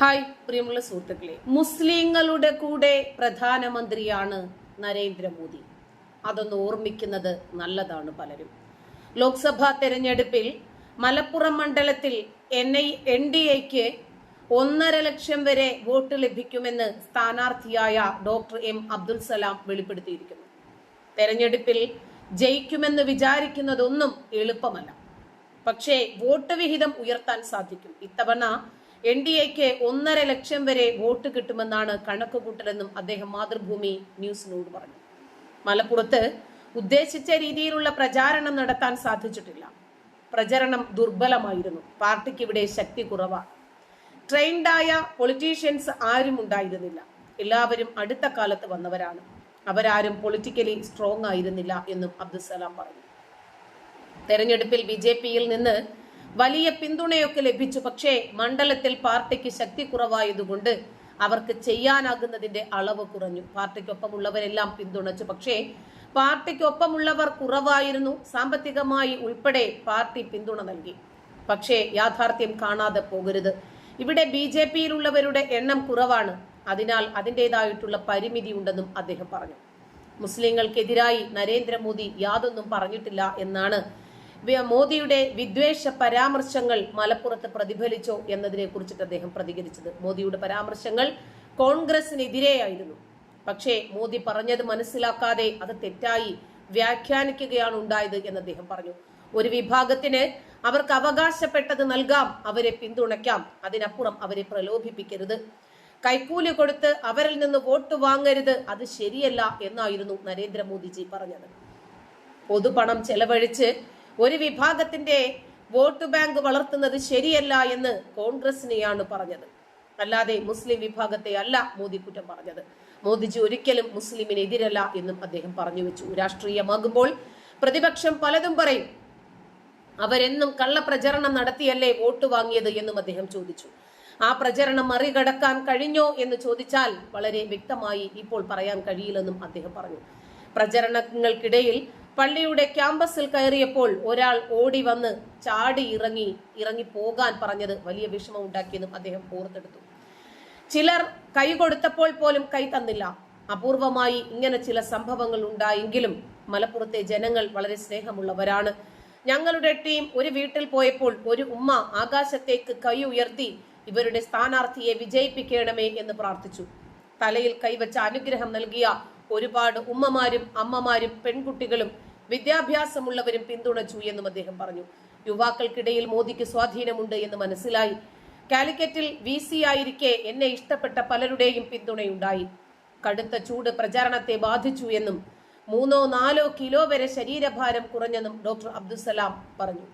Hi പ്രിയമുള്ള സുഹൃത്തുക്കളെ. മുസ്ലിങ്ങളുടെ കൂടെ പ്രധാനമന്ത്രിയാണ് നരേന്ദ്രമോദി. അതൊന്ന് ഓർമ്മിക്കുന്നത് നല്ലതാണ് പലരും. ലോക്സഭാ തെരഞ്ഞെടുപ്പിൽ മലപ്പുറം മണ്ഡലത്തിൽ എൻ ഐ എൻ ഡി എക്ക് ഒന്നര ലക്ഷം വരെ വോട്ട് ലഭിക്കുമെന്ന് സ്ഥാനാർത്ഥിയായ ഡോക്ടർ എം അബ്ദുൽ സലാം വെളിപ്പെടുത്തിയിരിക്കുന്നു. തെരഞ്ഞെടുപ്പിൽ ജയിക്കുമെന്ന് വിചാരിക്കുന്നതൊന്നും എളുപ്പമല്ല. പക്ഷേ വോട്ട് വിഹിതം ഉയർത്താൻ സാധിക്കും. ഇത്തവണ എൻ ഡി എക്ക് ഒന്നര ലക്ഷം വരെ വോട്ട് കിട്ടുമെന്നാണ് കണക്കുകൂട്ടലെന്നും അദ്ദേഹം മാതൃഭൂമി ന്യൂസിനോട് പറഞ്ഞു. മലപ്പുറത്ത് ഉദ്ദേശിച്ച രീതിയിലുള്ള പ്രചാരണം നടത്താൻ സാധിച്ചിട്ടില്ല. പ്രചരണം ദുർബലമായിരുന്നു. പാർട്ടിക്ക് ഇവിടെ ശക്തി കുറവാണ്. ട്രെയിൻഡായ പൊളിറ്റീഷ്യൻസ് ആരും ഉണ്ടായിരുന്നില്ല. എല്ലാവരും അടുത്ത കാലത്ത് വന്നവരാണ്. അവരാരും പൊളിറ്റിക്കലി സ്ട്രോങ് ആയിരുന്നില്ല എന്നും അബ്ദുസലാം പറഞ്ഞു. തെരഞ്ഞെടുപ്പിൽ ബി ജെ പിയിൽ നിന്ന് വലിയ പിന്തുണയൊക്കെ ലഭിച്ചു. പക്ഷേ മണ്ഡലത്തിൽ പാർട്ടിക്ക് ശക്തി കുറവായതുകൊണ്ട് അവർക്ക് ചെയ്യാനാകുന്നതിന്റെ അളവ് കുറഞ്ഞു. പാർട്ടിക്കൊപ്പമുള്ളവരെല്ലാം പിന്തുണച്ചു. പക്ഷേ പാർട്ടിക്കൊപ്പമുള്ളവർ കുറവായിരുന്നു. സാമ്പത്തികമായി ഉൾപ്പെടെ പാർട്ടി പിന്തുണ നൽകി. പക്ഷേ യാഥാർത്ഥ്യം കാണാതെ പോകരുത്. ഇവിടെ ബി ജെ പിയിലുള്ളവരുടെ എണ്ണം കുറവാണ്. അതിനാൽ അതിന്റെതായിട്ടുള്ള പരിമിതി ഉണ്ടെന്നും അദ്ദേഹം പറഞ്ഞു. മുസ്ലിങ്ങൾക്കെതിരായി നരേന്ദ്രമോദി യാതൊന്നും പറഞ്ഞിട്ടില്ല എന്നാണ് മോദിയുടെ വിദ്വേഷ പരാമർശങ്ങൾ മലപ്പുറത്ത് പ്രതിഫലിച്ചോ എന്നതിനെ കുറിച്ചിട്ട് അദ്ദേഹം പ്രതികരിച്ചത്. മോദിയുടെ പരാമർശങ്ങൾ കോൺഗ്രസിനെതിരെയായിരുന്നു. പക്ഷേ മോദി പറഞ്ഞത് മനസ്സിലാക്കാതെ അത് തെറ്റായി വ്യാഖ്യാനിക്കുകയാണ് ഉണ്ടായത് എന്ന് അദ്ദേഹം പറഞ്ഞു. ഒരു വിഭാഗത്തിന് അവർക്ക് അവകാശപ്പെട്ടത് നൽകാം അവരെ പിന്തുണയ്ക്കാം. അതിനപ്പുറം അവരെ പ്രലോഭിപ്പിക്കരുത്. കൈക്കൂലി കൊടുത്ത് അവരിൽ നിന്ന് വോട്ട് വാങ്ങരുത് അത് ശരിയല്ല എന്നായിരുന്നു നരേന്ദ്രമോദിജി പറഞ്ഞത്. പൊതുപണം ചെലവഴിച്ച് ഒരു വിഭാഗത്തിന്റെ വോട്ട് ബാങ്ക് വളർത്തുന്നത് ശരിയല്ല എന്ന് കോൺഗ്രസിനെയാണ് പറഞ്ഞത്. അല്ലാതെ മുസ്ലിം വിഭാഗത്തെ അല്ല മോദി കുറ്റം പറഞ്ഞത്. മോദിജി ഒരിക്കലും മുസ്ലിമിനെതിരല്ല എന്നും അദ്ദേഹം പറഞ്ഞു വെച്ചു. രാഷ്ട്രീയമാകുമ്പോൾ പ്രതിപക്ഷം പലതും പറയും. അവരെന്നും കള്ളപ്രചരണം നടത്തിയല്ലേ വോട്ട് വാങ്ങിയത് എന്നും അദ്ദേഹം ചോദിച്ചു. ആ പ്രചരണം മറികടക്കാൻ കഴിഞ്ഞോ എന്ന് ചോദിച്ചാൽ വളരെ വ്യക്തമായി ഇപ്പോൾ പറയാൻ കഴിയില്ലെന്നും അദ്ദേഹം പറഞ്ഞു. പ്രചരണങ്ങൾക്കിടയിൽ പള്ളിയുടെ ക്യാമ്പസിൽ കയറിയപ്പോൾ ഒരാൾ ഓടി വന്ന് ചാടി ഇറങ്ങി ഇറങ്ങി പോകാൻ പറഞ്ഞത് വലിയ വിഷമം ഉണ്ടാക്കിയെന്നും അദ്ദേഹം ഓർത്തെടുത്തു. ചിലർ കൈ കൊടുത്തപ്പോൾ പോലും കൈ തന്നില്ല. അപൂർവമായി ഇങ്ങനെ ചില സംഭവങ്ങൾ ഉണ്ടായെങ്കിലും മലപ്പുറത്തെ ജനങ്ങൾ വളരെ സ്നേഹമുള്ളവരാണ്. ഞങ്ങളുടെ ടീം ഒരു വീട്ടിൽ പോയപ്പോൾ ഒരു ഉമ്മ ആകാശത്തേക്ക് കൈ ഉയർത്തി ഇവരുടെ സ്ഥാനാർത്ഥിയെ വിജയിപ്പിക്കണമേ എന്ന് പ്രാർത്ഥിച്ചു. തലയിൽ കൈവച്ച അനുഗ്രഹം നൽകിയ ഒരുപാട് ഉമ്മമാരും അമ്മമാരും പെൺകുട്ടികളും വിദ്യാഭ്യാസമുള്ളവരും പിന്തുണച്ചു എന്നും അദ്ദേഹം പറഞ്ഞു. യുവാക്കൾക്കിടയിൽ മോദിക്ക് സ്വാധീനമുണ്ട് എന്ന് മനസ്സിലായി. കാലിക്കറ്റിൽ വി സി ആയിരിക്കെ എന്നെ ഇഷ്ടപ്പെട്ട പലരുടെയും പിന്തുണയുണ്ടായി. കടുത്ത ചൂട് പ്രചാരണത്തെ ബാധിച്ചു എന്നും മൂന്നോ നാലോ കിലോ വരെ ശരീരഭാരം കുറഞ്ഞെന്നും ഡോക്ടർ അബ്ദുസലാം പറഞ്ഞു.